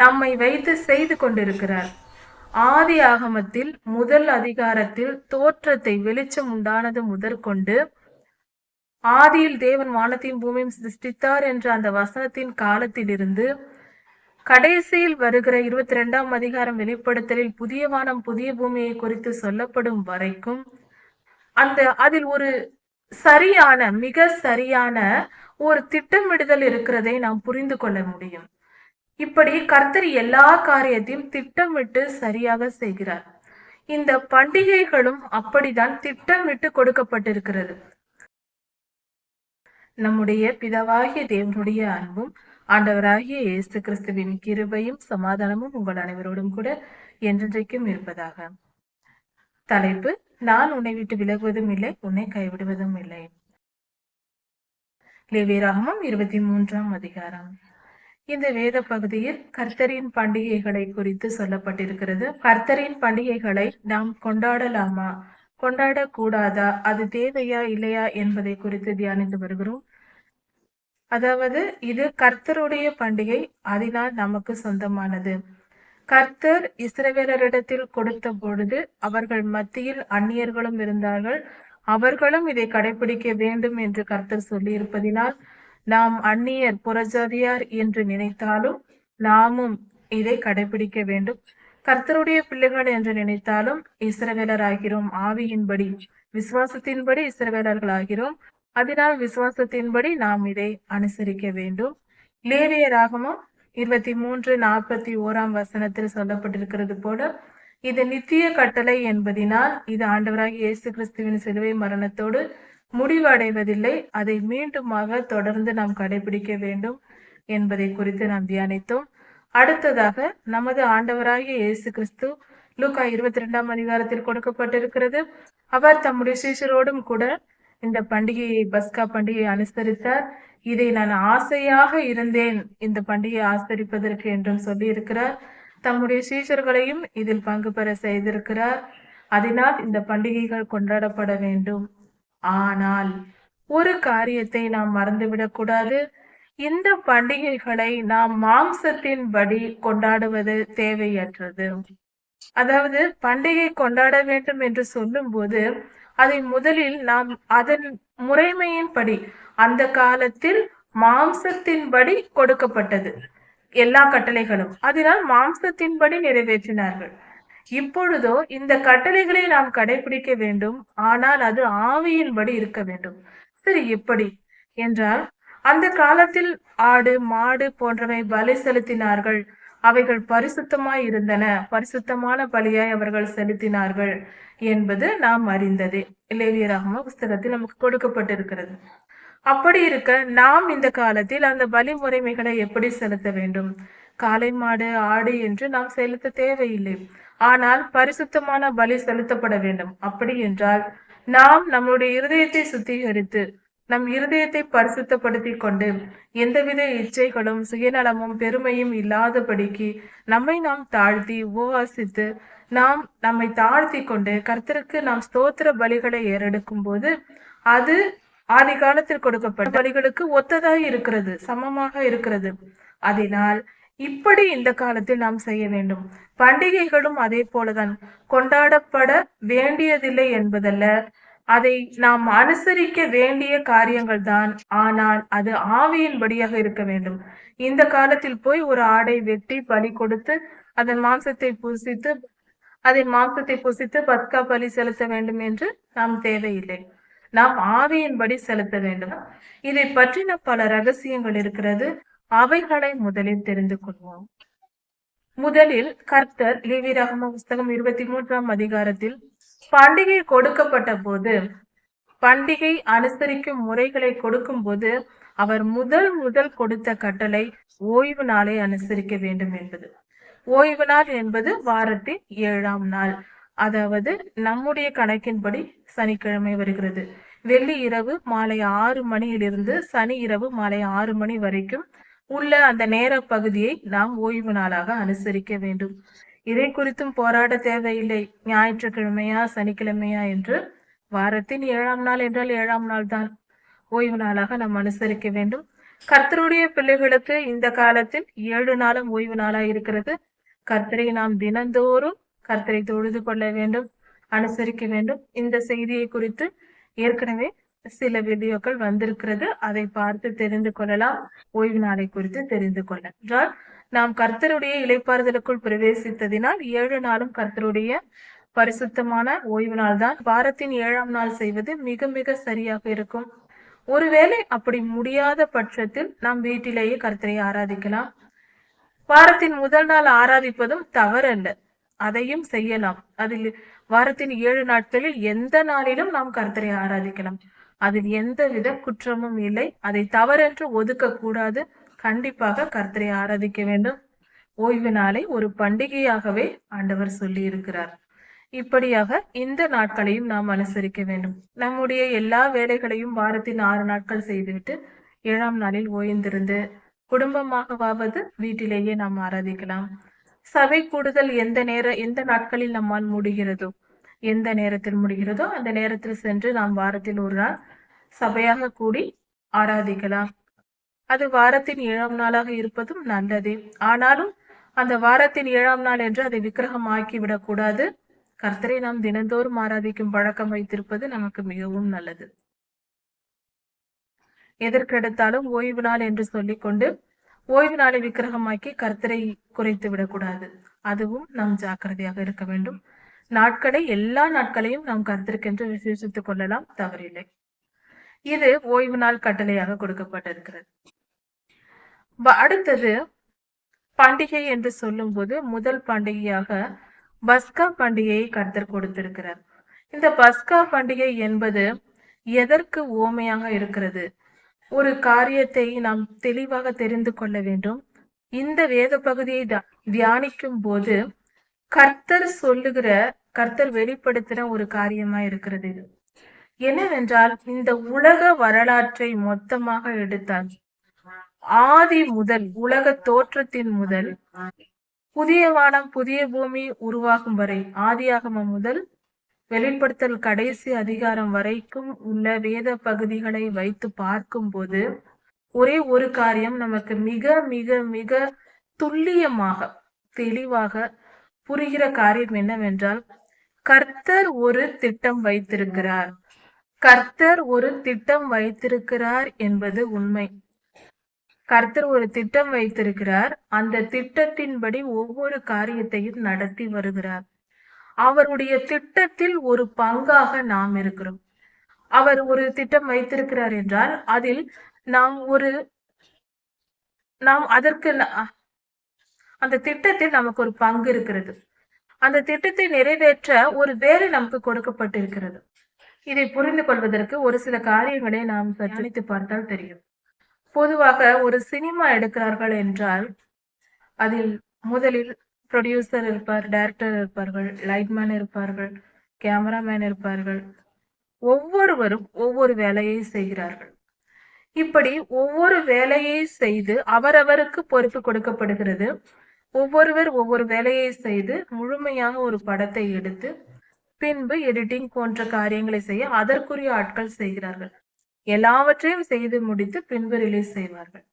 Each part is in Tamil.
நம்மை வைத்து செய்து கொண்டிருக்கிறார். ஆதி ஆகமத்தில் முதல் அதிகாரத்தில் தோற்றத்தை வெளிச்சம் உண்டானது முதற்கொண்டு ஆதியில் தேவன் வானத்தையும் பூமியும் சிருஷ்டித்தார் என்ற அந்த வசனத்தின் காலத்திலிருந்து கடைசியில் வருகிற இருபத்தி ரெண்டாம் அதிகாரம் வெளிப்படுத்தலில் புதிய வானம் புதிய பூமியை குறித்து சொல்லப்படும் வரைக்கும் அந்த அதில் ஒரு சரியான மிக சரியான ஒரு திட்டமிடுதல் இருக்கிறதை நாம் புரிந்து கொள்ள முடியும். இப்படி கர்த்தர் எல்லா காரியத்தையும் திட்டமிட்டு சரியாக செய்கிறார். இந்த பண்டிகைகளும் அப்படிதான் திட்டமிட்டு கொடுக்கப்பட்டிருக்கிறது. நம்முடைய பிதாவாகிய தேவனுடைய அன்பும் ஆண்டவராகிய இயேசு கிறிஸ்துவின் கிருபையும் சமாதானமும் உங்கள் அனைவரோடும் கூட என்றென்றைக்கும் இருப்பதாக. தலைப்பு நான் உன்னை விட்டு விலகுவதும் இல்லை உன்னை கைவிடுவதும் இல்லை. லேவியராகமும் இருபத்தி மூன்றாம் அதிகாரம். இந்த வேத பகுதியில் கர்த்தரின் பண்டிகைகளை குறித்து சொல்லப்பட்டிருக்கிறது. கர்த்தரின் பண்டிகைகளை நாம் கொண்டாடலாமா? கொண்டாடக்கூடாதா? அது தேவையா இல்லையா என்பதை குறித்து தியானித்து வருகிறோம். அதாவது இது கர்த்தருடைய பண்டிகை அதனால் நமக்கு சொந்தமானது. கர்த்தர் இஸ்ரவேலரிடத்தில் கொடுத்த பொழுது அவர்கள் மத்தியில் அந்நியர்களும் இருந்தார்கள். அவர்களும் இதை கடைபிடிக்க வேண்டும் என்று கர்த்தர் சொல்லி இருப்பதினால் நாம் அந்நியர் புறஜாதியார் என்று நினைத்தாலும் நாமும் இதை கடைபிடிக்க வேண்டும். கர்த்தருடைய பிள்ளைகள் என்று நினைத்தாலும் இஸ்ரவேலர் ஆகிறோம் ஆவியின்படி விசுவாசத்தின்படி இஸ்ரவேலர்கள் ஆகிறோம் அதனால் விசுவாசத்தின்படி நாம் இதை அனுசரிக்க வேண்டும் லேவியராகமும் இருபத்தி மூன்று நாற்பத்தி ஓராம் வசனத்தில் சொல்லப்பட்டிருக்கிறது போல இது நித்திய கட்டளை என்பதினால் இது ஆண்டவராகிய இயேசு கிறிஸ்துவின் சிலுவை மரணத்தோடு முடிவடைவதில்லை. அதை மீண்டுமாக தொடர்ந்து நாம் கடைபிடிக்க வேண்டும் என்பதை குறித்து நாம் தியானித்தோம். அடுத்ததாக நமது ஆண்டவராகிய இயேசு கிறிஸ்து லூக்கா இருபத்தி ரெண்டாம் அதிகாரத்தில் கொடுக்கப்பட்டிருக்கிறது. அவர் தம்முடைய சீஷரோடும் கூட இந்த பண்டிகையை பஸ்கா பண்டிகையை அனுசரித்தார். இதை நான் ஆசையாக இருந்தேன். இந்த பண்டிகையை ஆசரிப்பதற்கு என்றும் சொல்லி இருக்கிறார் தம்முடைய சீஷர்களையும் இதில் பங்கு பெற செய்திருக்கிறார். அதனால் இந்த பண்டிகைகள் கொண்டாடப்பட வேண்டும். ஆனால் ஒரு காரியத்தை நாம் மறந்துவிடக்கூடாது. இந்த பண்டிகைகளை நாம் மாம்சத்தின் படி கொண்டாடுவது தேவையற்றது. அதாவது பண்டிகை கொண்டாட வேண்டும் என்று சொல்லும்போது அதை முதலில் நாம் அதன் முறைமையின்படி அந்த காலத்தில் மாம்சத்தின்படி கொடுக்கப்பட்டது. எல்லா கட்டளைகளும். அதனால் மாம்சத்தின்படி நிறைவேற்றினார்கள். இப்பொழுதோ இந்த கட்டளைகளை நாம் கடைபிடிக்க வேண்டும். ஆனால் அது ஆவியின்படி இருக்க வேண்டும். சரி எப்படி என்றால் அந்த காலத்தில் ஆடு மாடு போன்றவை பலி செலுத்தினார்கள். அவைகள் பரிசுத்தமாய் இருந்தன. பரிசுத்தமான பலியாய் அவர்கள் செலுத்தினார்கள் என்பது நாம் அறிந்ததே. லேவியராகம புஸ்தகத்தில் நமக்கு கொடுக்கப்பட்டிருக்கிறது. அப்படி இருக்க நாம் இந்த காலத்தில் அந்த பலி முறைமைகளை எப்படி செலுத்த வேண்டும்? காளை மாடு ஆடு என்று நாம் செலுத்த தேவையில்லை. ஆனால் பரிசுத்தமான பலி செலுத்தப்பட வேண்டும். அப்படி என்றால் நாம் நம்முடைய இருதயத்தை சுத்திகரித்து நம் இருதயத்தை பரிசுத்தப்படுத்தி கொண்டு எந்தவித இச்சைகளும் சுயநலமும் பெருமையும் இல்லாதபடிக்கு நம்மை நாம் தாழ்த்தி உபவாசித்து நாம் நம்மை தாழ்த்தி கொண்டு கர்த்தருக்கு நாம் ஸ்தோத்திர பலிகளை ஏறெடுக்கும் போது அது ஆதி காலத்தில் கொடுக்கப்பட்ட பலிகளுக்கு ஒத்ததாய் இருக்கிறது சமமாக இருக்கிறது. அதனால் இப்படி இந்த காலத்தில் நாம் செய்ய வேண்டும். பண்டிகைகளும் அதே போலதான். கொண்டாடப்பட வேண்டியதில்லை என்பதல்ல. அதை நாம் அனுசரிக்க வேண்டிய காரியங்கள் தான். ஆனால் அது ஆவியின்படியாக இருக்க வேண்டும். இந்த காலத்தில் போய் ஒரு ஆடை வெட்டி பலி கொடுத்து அதன் மாம்சத்தை புசித்து அதன் மாம்சத்தை புசித்து பத்கா பலி செலுத்த வேண்டும் என்று நாம் தேவையில்லை. நாம் ஆவியின்படி செலுத்த வேண்டும். இதை பற்றின பல ரகசியங்கள் இருக்கிறது. அவைகளை முதலில் தெரிந்து கொள்வோம். முதலில் கர்த்தர் லேவியராகம புஸ்தகம் இருபத்தி மூன்றாம் அதிகாரத்தில் பண்டிகை கொடுக்கப்பட்ட போது பண்டிகை அனுசரிக்கும் முறைகளை கொடுக்கும் போது அவர் முதல் முதல் கொடுத்த கட்டளை ஓய்வு நாளை அனுசரிக்க வேண்டும் என்பது. ஓய்வு நாள் என்பது வாரத்தின் ஏழாம் நாள். அதாவது நம்முடைய கணக்கின்படி சனிக்கிழமை வருகிறது. வெள்ளி இரவு மாலை ஆறு மணியிலிருந்து சனி இரவு மாலை ஆறு மணி வரைக்கும் உள்ள அந்த நேர பகுதியை நாம் ஓய்வு நாளாக அனுசரிக்க வேண்டும். இதை குறித்தும் போராட தேவையில்லை. ஞாயிற்றுக்கிழமையா சனிக்கிழமையா என்று வாரத்தின் ஏழாம் நாள் என்றால் ஏழாம் நாள் தான். ஓய்வு நாளாக நாம் அனுசரிக்க வேண்டும். கர்த்தருடைய பிள்ளைகளுக்கு இந்த காலத்தில் ஏழு நாளும் ஓய்வு நாளா இருக்கிறது. கர்த்தரை நாம் தினந்தோறும் கர்த்தரை தொழுது கொள்ள வேண்டும் அனுசரிக்க வேண்டும். இந்த செய்தியை குறித்து ஏற்கனவே சில வீடியோக்கள் வந்திருக்கிறது. அதை பார்த்து தெரிந்து கொள்ளலாம். ஓய்வு நாளை குறித்து தெரிந்து கொள்ள. என்றால் நாம் கர்த்தருடைய இலைப்பாறுதலுக்குள் பிரவேசித்ததினால் ஏழு நாளும் கர்த்தருடைய பரிசுத்தமான ஓய்வு நாள் தான் வாரத்தின் ஏழாம் நாள் செய்வது மிக மிக சரியாக இருக்கும். ஒருவேளை அப்படி முடியாத பட்சத்தில் நாம் வீட்டிலேயே கர்த்தரை ஆராதிக்கலாம். வாரத்தின் முதல் நாள் ஆராதிப்பதும் தவறல்ல. அதையும் செய்யலாம். அதில் வாரத்தின் ஏழு நாட்களில் எந்த நாளிலும் நாம் கர்த்தரை ஆராதிக்கலாம். அதில் எந்தவித குற்றமும் இல்லை. அதை தவறென்று ஒதுக்க கூடாது கண்டிப்பாக கர்த்தரை ஆராதிக்க வேண்டும். ஓய்வு நாளை ஒரு பண்டிகையாகவே ஆண்டவர் சொல்லி இருக்கிறார் இப்படியாக இந்த நாட்களையும் நாம் அனுசரிக்க வேண்டும். நம்முடைய எல்லா வேலைகளையும் வாரத்தின் ஆறு நாட்கள் செய்துவிட்டு ஏழாம் நாளில் ஓய்ந்திருந்து குடும்பமாகவாவது வீட்டிலேயே நாம் ஆராதிக்கலாம். சபை கூடுதல் எந்த நேர எந்த நாட்களில் நம்மால் முடிகிறதோ எந்த நேரத்தில் முடிகிறதோ அந்த நேரத்தில் சென்று நாம் வாரத்தில் ஒரு நாள் சபையாக கூடி ஆராதிக்கலாம். அது வாரத்தின் ஏழாம் நாளாக இருப்பதும் நல்லது. ஆனாலும் அந்த வாரத்தின் ஏழாம் நாள் என்று அதை விக்கிரகமாக்கி விடக்கூடாது. கர்த்தரை நாம் தினந்தோறும் ஆராதிக்கும் பழக்கம் வைத்திருப்பது நமக்கு மிகவும் நல்லது. எதற்கெடுத்தாலும் ஓய்வு நாள் என்று சொல்லிக்கொண்டு ஓய்வு நாளை விக்கிரகமாக்கி கர்த்தரை குறைத்து விடக்கூடாது. அதுவும் நாம் ஜாக்கிரதையாக இருக்க வேண்டும். நாட்களை எல்லா நாட்களையும் நாம் கருத்திருக்கின்ற விசேஷித்துக் கொள்ளலாம். தவறில்லை. இது ஓய்வு நாள் கட்டளையாக கொடுக்கப்பட்டிருக்கிறது. அடுத்தது பண்டிகை என்று சொல்லும்போது முதல் பண்டிகையாக பஸ்கா பண்டிகையை கருத்தர் கொடுத்திருக்கிறார். இந்த பஸ்கா பண்டிகை என்பது எதற்கு ஓமையாக இருக்கிறது? ஒரு காரியத்தை நாம் தெளிவாக தெரிந்து கொள்ள வேண்டும். இந்த வேத பகுதியை தியானிக்கும் போது கர்த்தர் சொல்லுகிற கர்த்தர் வெளிப்படுத்துற ஒரு காரியமா இருக்கிறது இது. என்னவென்றால் இந்த உலக வரலாற்றை மொத்தமாக எடுத்தால் ஆதி முதல் உலக தோற்றத்தின் முதல் புதிய வானம் புதிய பூமி உருவாகும் வரை ஆதியாகமம் முதல் வெளிப்படுத்தல் கடைசி அதிகாரம் வரைக்கும் உள்ள வேத பகுதிகளை வைத்து பார்க்கும்போது ஒரே ஒரு காரியம் நமக்கு மிக மிக மிக துல்லியமாக தெளிவாக புரிகிற காரியம் என்னவென்றால் கர்த்தர் ஒரு திட்டம் வைத்திருக்கிறார். கர்த்தர் ஒரு திட்டம் வைத்திருக்கிறார் என்பது உண்மை. கர்த்தர் ஒரு திட்டம் வைத்திருக்கிறார். அந்த திட்டத்தின்படி ஒவ்வொரு காரியத்தையும் நடத்தி வருகிறார். அவருடைய திட்டத்தில் ஒரு பங்காக நாம் இருக்கிறோம். அவர் ஒரு திட்டம் வைத்திருக்கிறார் என்றால் அதில் நாம் ஒரு நாம் அதற்கு ந- அந்த திட்டத்தில் நமக்கு ஒரு பங்கு இருக்கிறது. அந்த திட்டத்தை நிறைவேற்ற ஒரு வேலை நமக்கு கொடுக்கப்பட்டிருக்கிறது. இதை புரிந்து கொள்வதற்கு ஒரு சில காரியங்களை நாம் சற்றணித்து பார்த்தால் தெரியும். பொதுவாக ஒரு சினிமா எடுக்கிறார்கள் என்றால் அதில் முதலில் ப்ரொடியூசர் இருப்பார் டைரக்டர் இருப்பார்கள் லைட்மேன் இருப்பார்கள் கேமராமேன் இருப்பார்கள். ஒவ்வொருவரும் ஒவ்வொரு வேலையை செய்கிறார்கள். இப்படி ஒவ்வொரு வேலையை செய்து அவரவருக்கு பொறுப்பு கொடுக்கப்படுகிறது. ஒவ்வொருவர் ஒவ்வொரு வேலையை செய்து முழுமையாக ஒரு படத்தை எடுத்து பின்பு எடிட்டிங் போன்ற காரியங்களை செய்ய அதற்குரிய ஆட்கள் செய்கிறார்கள். எல்லாவற்றையும் செய்து முடித்து பின்பு ரிலீஸ் செய்வார்கள்.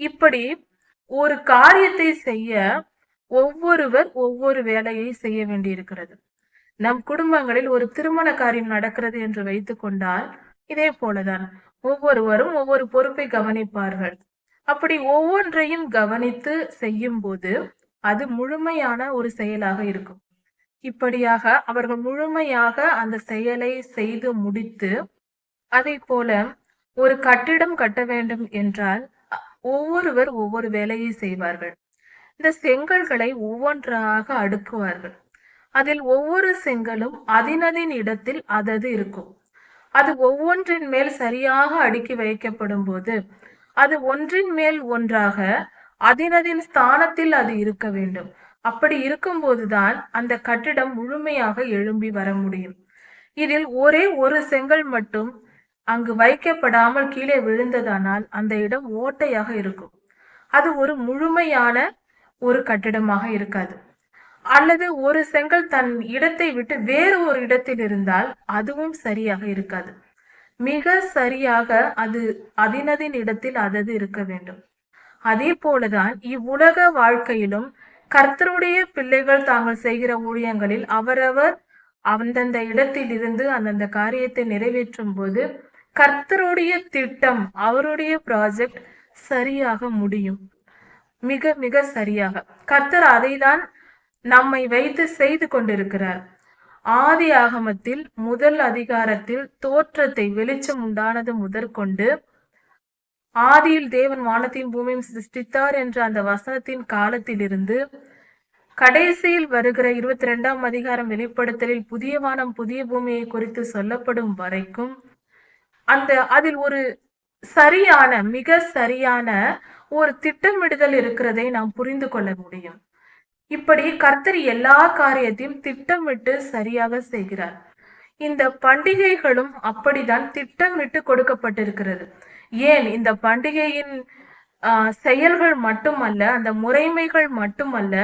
இப்படி ஒரு காரியத்தை செய்ய ஒவ்வொருவர் ஒவ்வொரு வேலையை செய்ய வேண்டியிருக்கிறது. நம் குடும்பங்களில் ஒரு திருமண காரியம் நடக்கிறது என்று வைத்துக் கொண்டால் இதே போலதான். ஒவ்வொருவரும் ஒவ்வொரு பொறுப்பை கவனிப்பார்கள். அப்படி ஒவ்வொன்றையும் கவனித்து செய்யும் போது அது முழுமையான ஒரு செயலாக இருக்கும். இப்படியாக அவர்கள் முழுமையாக அந்த செயலை செய்து முடித்து அதை போல ஒரு கட்டிடம் கட்ட வேண்டும் என்றால் ஒவ்வொருவர் ஒவ்வொரு வேலையை செய்வார்கள். இந்த செங்கல்களை ஒவ்வொன்றாக அடுக்குவார்கள். அதில் ஒவ்வொரு செங்கலும் அதினதின் இடத்தில் அதது இருக்கும். அது ஒவ்வொன்றின் மேல் சரியாக அடுக்கி வைக்கப்படும் போது அது ஒன்றின் மேல் ஒன்றாக அதினதின் ஸ்தானத்தில் அது இருக்க வேண்டும். அப்படி இருக்கும்போதுதான் அந்த கட்டிடம் முழுமையாக எழும்பி வர முடியும். இதில் ஒரே ஒரு செங்கல் மட்டும் அங்கு வைக்கப்படாமல் கீழே விழுந்ததானால் அந்த இடம் ஓட்டையாக இருக்கும். அது ஒரு முழுமையான ஒரு கட்டிடமாக இருக்காது. அல்லது ஒரு செங்கல் தன் இடத்தை விட்டு வேறு ஒரு இடத்தில் இருந்தால் அதுவும் சரியாக இருக்காது. மிக சரியாக அது அதினதின் இடத்தில் அதது இருக்க வேண்டும். அதே போலதான் இவ்வுலக வாழ்க்கையிலும் கர்த்தருடைய பிள்ளைகள் தாங்கள் செய்கிற ஊழியங்களில் அவரவர் அந்தந்த இடத்தில் இருந்து அந்தந்த காரியத்தை நிறைவேற்றும் போது கர்த்தருடைய திட்டம் அவருடைய ப்ராஜெக்ட் சரியாக முடியும். மிக மிக சரியாக. கர்த்தர் அதைதான் நம்மை வைத்து செய்து கொண்டிருக்கிறார். ஆதி ஆகமத்தில் முதல் அதிகாரத்தில் தோற்றத்தை வெளிச்சம் உண்டானது முதற்கொண்டு ஆதியில் தேவன் வானத்தையும் பூமியும் சிருஷ்டித்தார் என்ற அந்த வசனத்தின் காலத்திலிருந்து கடைசியில் வருகிற இருபத்தி ரெண்டாம் அதிகாரம் வெளிப்படுத்தலில் புதிய வானம் புதிய பூமியை குறித்து சொல்லப்படும் வரைக்கும் அந்த அதில் ஒரு சரியான மிக சரியான ஒரு திட்டமிடுதல் இருக்கிறதை நாம் புரிந்து கொள்ள முடியும். இப்படி கர்த்தர் எல்லா காரியத்தையும் திட்டமிட்டு சரியாக செய்கிறார். இந்த பண்டிகைகளும் அப்படிதான் திட்டமிட்டு கொடுக்கப்பட்டிருக்கிறது. ஏன்? இந்த பண்டிகையின் ஆஹ், செயல்கள் மட்டுமல்ல அந்த முறைமைகள் மட்டுமல்ல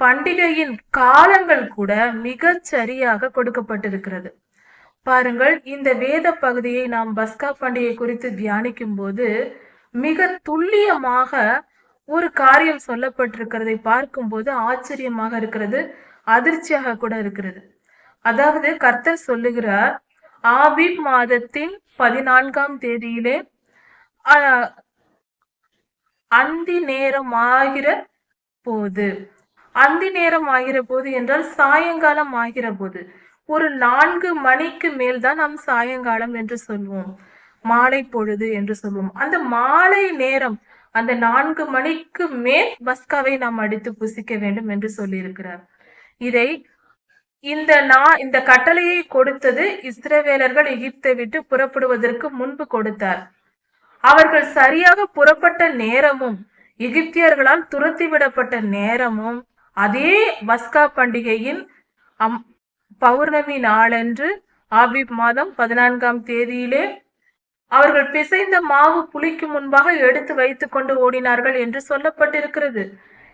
பண்டிகையின் காலங்கள் கூட மிக சரியாக கொடுக்கப்பட்டிருக்கிறது. பாருங்கள் இந்த வேத பகுதியை நாம் பஸ்கா பண்டிகை குறித்து தியானிக்கும் போது மிக துல்லியமாக ஒரு காரியம் சொல்லப்பட்டிருக்கிறதை பார்க்கும்போது ஆச்சரியமாக இருக்கிறது அதிர்ச்சியாக கூட இருக்கிறது. அதாவது கர்த்தர் சொல்லுகிறார் ஆபி மாதத்தின் பதினான்காம் தேதியிலே அந்தி நேரம் ஆகிற போது அந்தி நேரம் ஆகிற போது என்றால் சாயங்காலம் ஆகிற போது ஒரு நான்கு மணிக்கு மேல் தான் நாம் சாயங்காலம் என்று சொல்வோம் மாலை பொழுது என்று சொல்வோம். அந்த மாலை நேரம் அந்த நான்கு மணிக்கு மேல் பஸ்காவை நாம் அடித்து புசிக்க வேண்டும் என்று சொல்லியிருக்கிறார். இதை இந்த நா இந்த கட்டளையை கொடுத்தது இஸ்ரவேலர்கள் எகிப்தை விட்டு புறப்படுவதற்கு முன்பு கொடுத்தார். அவர்கள் சரியாக புறப்பட்ட நேரமும் எகிப்தியர்களால் துரத்தி விடப்பட்ட நேரமும் அதே பஸ்கா பண்டிகையின் அம் பௌர்ணமி நாளன்று ஆபி மாதம் பதினான்காம் தேதியிலே அவர்கள் பிசைந்த மாவு புளிக்கு முன்பாக எடுத்து வைத்துக் கொண்டு ஓடினார்கள் என்று சொல்லப்பட்டிருக்கிறது.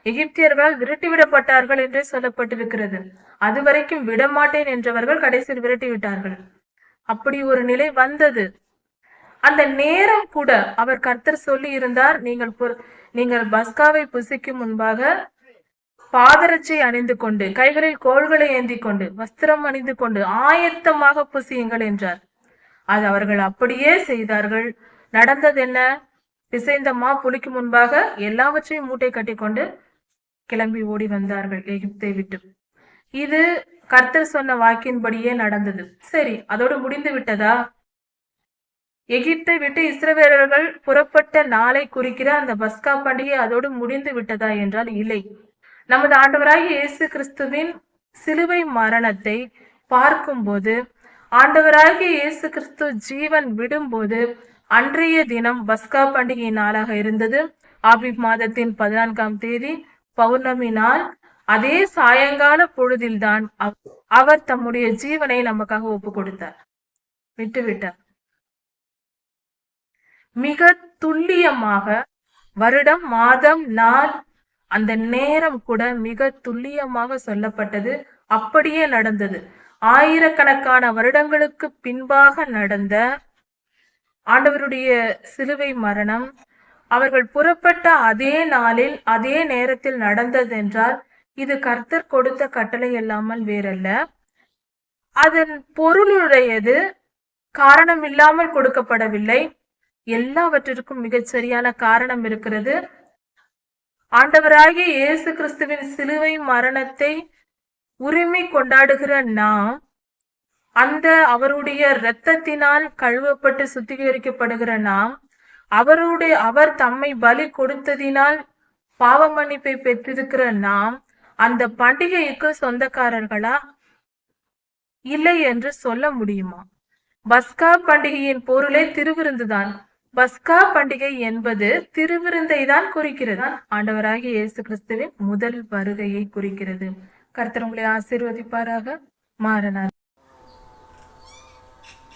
எகிப்தியர்களால் விரட்டிவிடப்பட்டார்கள் என்றே சொல்லப்பட்டிருக்கிறது. அதுவரைக்கும் விடமாட்டேன் என்றவர்கள் கடைசியில் விரட்டி விட்டார்கள் அப்படி ஒரு நிலை வந்தது. அந்த நேரம் கூட அவர் கர்த்தர் சொல்லி இருந்தார் நீங்கள் நீங்கள் பஸ்காவை புசிக்கும் முன்பாக பாதரட்சை அணிந்து கொண்டு கைகளில் கோள்களை ஏந்தி கொண்டு வஸ்திரம் அணிந்து கொண்டு ஆயத்தமாக புசியுங்கள் என்றார். அது அவர்கள் அப்படியே செய்தார்கள். நடந்தது என்ன பிசைந்த மா முன்பாக எல்லாவற்றையும் மூட்டை கட்டிக்கொண்டு கிளம்பி ஓடி வந்தார்கள் எகிப்தை விட்டு. இது கர்த்தர் சொன்ன வாக்கின்படியே நடந்தது. சரி அதோடு முடிந்து விட்டதா? எகிப்தை விட்டு இஸ்ரவேலர்கள் புறப்பட்ட நாளை குறிக்கிற அந்த பஸ்கா பண்டிகை அதோடு முடிந்து விட்டதா என்றால் இல்லை. நமது ஆண்டவராகிய இயேசு கிறிஸ்துவின் சிலுவை மரணத்தை பார்க்கும்போது ஆண்டவராகிய இயேசு கிறிஸ்து ஜீவன் விடும்போது அன்றைய தினம் பஸ்கா பண்டிகை நாளாக இருந்தது. ஆபி மாதத்தின் பதினான்காம் தேதி பௌர்ணமி நாள். அதே சாயங்கால பொழுதில்தான் அவர் தம்முடைய ஜீவனை நமக்காக ஒப்பு கொடுத்தார் விட்டுவிட்டார். மிக துல்லியமாக வருடம் மாதம் நாள் அந்த நேரம் கூட மிக துல்லியமாக சொல்லப்பட்டது. அப்படியே நடந்தது. ஆயிரக்கணக்கான வருடங்களுக்கு பின்பாக நடந்த ஆண்டவருடைய சிலுவை மரணம் அவர்கள் புறப்பட்ட அதே நாளில் அதே நேரத்தில் நடந்ததென்றால் இது கர்த்தர் கொடுத்த கட்டளை இல்லாமல் வேறல்ல. அதன் பொருளுடையது காரணம் இல்லாமல் கொடுக்கப்படவில்லை. எல்லாவற்றிற்கும் மிகச்சரியான காரணம் இருக்கிறது. ஆண்டவராகிய இயேசு கிறிஸ்துவின் சிலுவை மரணத்தை உரிமை கொண்டாடுகிற நாம் அந்த அவருடைய இரத்தத்தினால் கழுவப்பட்டு சுத்திகரிக்கப்படுகிற நாம் அவருடைய அவர் தம்மை பலி கொடுத்ததினால் பாவ மன்னிப்பை பெற்றிருக்கிற நாம் அந்த பண்டிகைக்கு சொந்தக்காரர்களா? இல்லை என்று சொல்ல முடியுமா? பஸ்கா பண்டிகையின் பொருளே திருவிருந்துதான். பஸ்கா பண்டிகை என்பது திருவிருந்தை தான் குறிக்கிறது. ஆண்டவராகிய இயேசு கிறிஸ்துவின் முதல் வருகையை குறிக்கிறது. கர்த்தர் உங்களை ஆசீர்வதிப்பாராக. மாறனார்.